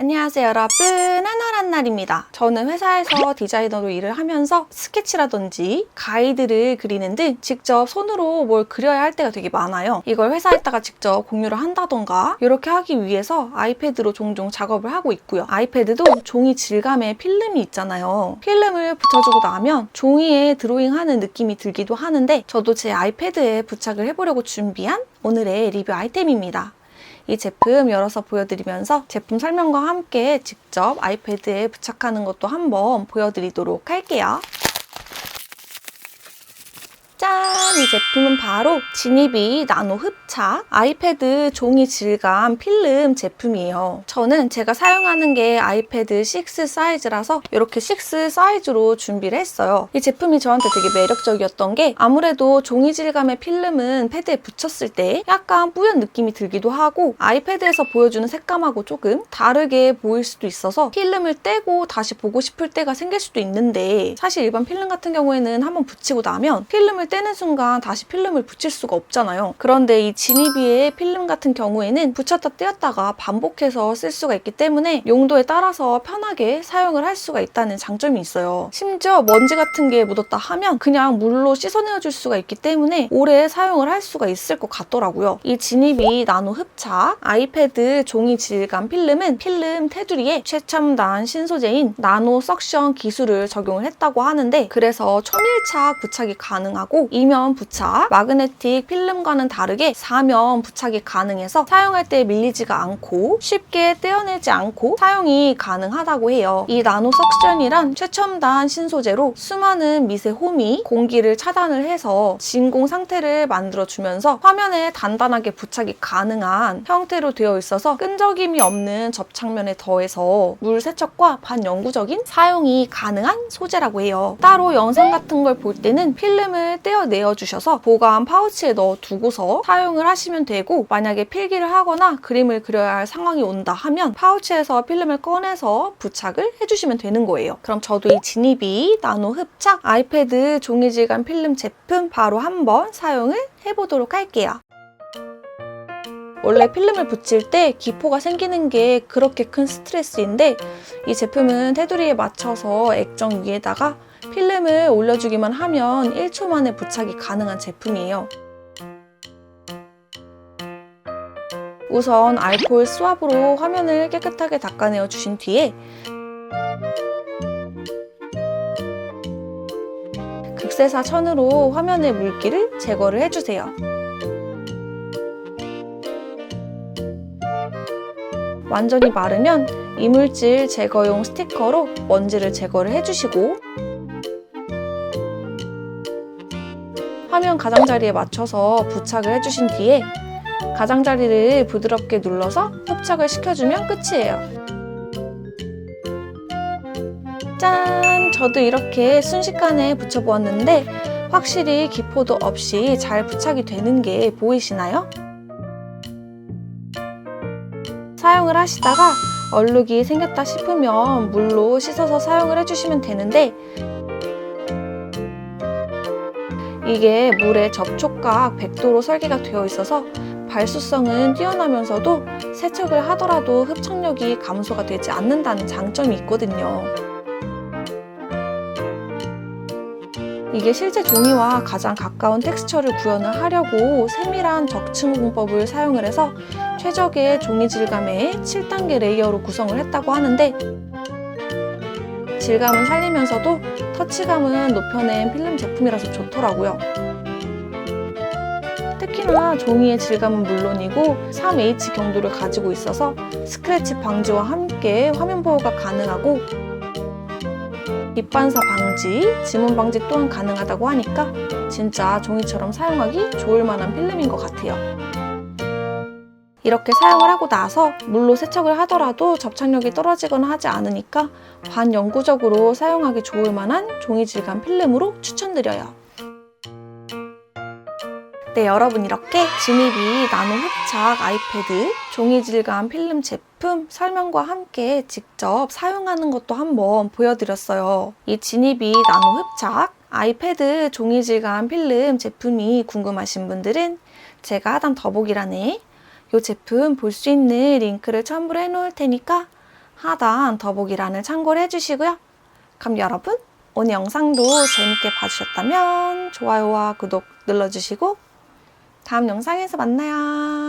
안녕하세요 여러분. 하나란 날입니다. 저는 회사에서 디자이너로 일을 하면서 스케치라든지 가이드를 그리는 등 직접 손으로 뭘 그려야 할 때가 되게 많아요. 이걸 회사에다가 직접 공유를 한다던가 이렇게 하기 위해서 아이패드로 종종 작업을 하고 있고요. 아이패드도 종이 질감의 필름이 있잖아요. 필름을 붙여주고 나면 종이에 드로잉하는 느낌이 들기도 하는데 저도 제 아이패드에 부착을 해보려고 준비한 오늘의 리뷰 아이템입니다 이 제품 열어서 보여드리면서 제품 설명과 함께 직접 아이패드에 부착하는 것도 한번 보여드리도록 할게요. 짠! 이 제품은 바로 지니비 나노 흡착 아이패드 종이 질감 필름 제품이에요. 저는 제가 사용하는 게 아이패드 6 사이즈라서 이렇게 6 사이즈로 준비를 했어요. 이 제품이 저한테 되게 매력적이었던 게 아무래도 종이 질감의 필름은 패드에 붙였을 때 약간 뿌연 느낌이 들기도 하고 아이패드에서 보여주는 색감하고 조금 다르게 보일 수도 있어서 필름을 떼고 다시 보고 싶을 때가 생길 수도 있는데 사실 일반 필름 같은 경우에는 한번 붙이고 나면 필름을 떼는 순간 다시 필름을 붙일 수가 없잖아요. 그런데 이 지니비의 필름 같은 경우에는 붙였다 떼었다가 반복해서 쓸 수가 있기 때문에 용도에 따라서 편하게 사용을 할 수가 있다는 장점이 있어요. 심지어 먼지 같은 게 묻었다 하면 그냥 물로 씻어내어 줄 수가 있기 때문에 오래 사용을 할 수가 있을 것 같더라고요. 이 지니비 나노 흡착 아이패드 종이 질감 필름은 필름 테두리에 최첨단 신소재인 나노 석션 기술을 적용을 했다고 하는데 그래서 초밀착 부착이 가능하고 이면 부착, 마그네틱 필름과는 다르게 사면 부착이 가능해서 사용할 때 밀리지가 않고 쉽게 떼어내지 않고 사용이 가능하다고 해요. 이 나노 석션이란 최첨단 신소재로 수많은 미세 홈이 공기를 차단을 해서 진공 상태를 만들어주면서 화면에 단단하게 부착이 가능한 형태로 되어 있어서 끈적임이 없는 접착면에 더해서 물 세척과 반영구적인 사용이 가능한 소재라고 해요. 따로 영상 같은 걸 볼 때는 필름을 떼어내어 주셔서 보관 파우치에 넣어 두고서 사용을 하시면 되고 만약에 필기를 하거나 그림을 그려야 할 상황이 온다 하면 파우치에서 필름을 꺼내서 부착을 해주시면 되는 거예요. 그럼 저도 이 지니비 나노 흡착 아이패드 종이 질감 필름 제품 바로 한번 사용을 해보도록 할게요. 원래 필름을 붙일 때 기포가 생기는 게 그렇게 큰 스트레스인데 이 제품은 테두리에 맞춰서 액정 위에다가 필름을 올려주기만 하면 1초 만에 부착이 가능한 제품이에요. 우선 알코올 스왑으로 화면을 깨끗하게 닦아내어 주신 뒤에 극세사 천으로 화면의 물기를 제거를 해주세요. 완전히 마르면 이물질 제거용 스티커로 먼지를 제거를 해주시고 화면 가장자리에 맞춰서 부착을 해주신 뒤에 가장자리를 부드럽게 눌러서 흡착을 시켜주면 끝이에요. 짠! 저도 이렇게 순식간에 붙여보았는데 확실히 기포도 없이 잘 부착이 되는 게 보이시나요? 사용을 하시다가 얼룩이 생겼다 싶으면 물로 씻어서 사용을 해주시면 되는데 이게 물의 접촉각 100도로 설계가 되어 있어서 발수성은 뛰어나면서도 세척을 하더라도 흡착력이 감소가 되지 않는다는 장점이 있거든요. 이게 실제 종이와 가장 가까운 텍스처를 구현을 하려고 세밀한 적층 공법을 사용을 해서 최적의 종이 질감의 7단계 레이어로 구성을 했다고 하는데 질감은 살리면서도 터치감은 높여낸 필름 제품이라서 좋더라고요. 특히나 종이의 질감은 물론이고 3H 경도를 가지고 있어서 스크래치 방지와 함께 화면 보호가 가능하고 빛반사 방지, 지문 방지 또한 가능하다고 하니까 진짜 종이처럼 사용하기 좋을 만한 필름인 것 같아요. 이렇게 사용을 하고 나서 물로 세척을 하더라도 접착력이 떨어지거나 하지 않으니까 반영구적으로 사용하기 좋을 만한 종이 질감 필름으로 추천드려요. 네, 여러분 이렇게 지니비 나노 흡착 아이패드 종이 질감 필름 제품 설명과 함께 직접 사용하는 것도 한번 보여드렸어요. 이 지니비 나노 흡착 아이패드 종이 질감 필름 제품이 궁금하신 분들은 제가 하단 더보기란에 이 제품 볼 수 있는 링크를 첨부를 해놓을 테니까 하단 더보기란을 참고를 해주시고요. 그럼 여러분 오늘 영상도 재밌게 봐주셨다면 좋아요와 구독 눌러주시고 다음 영상에서 만나요.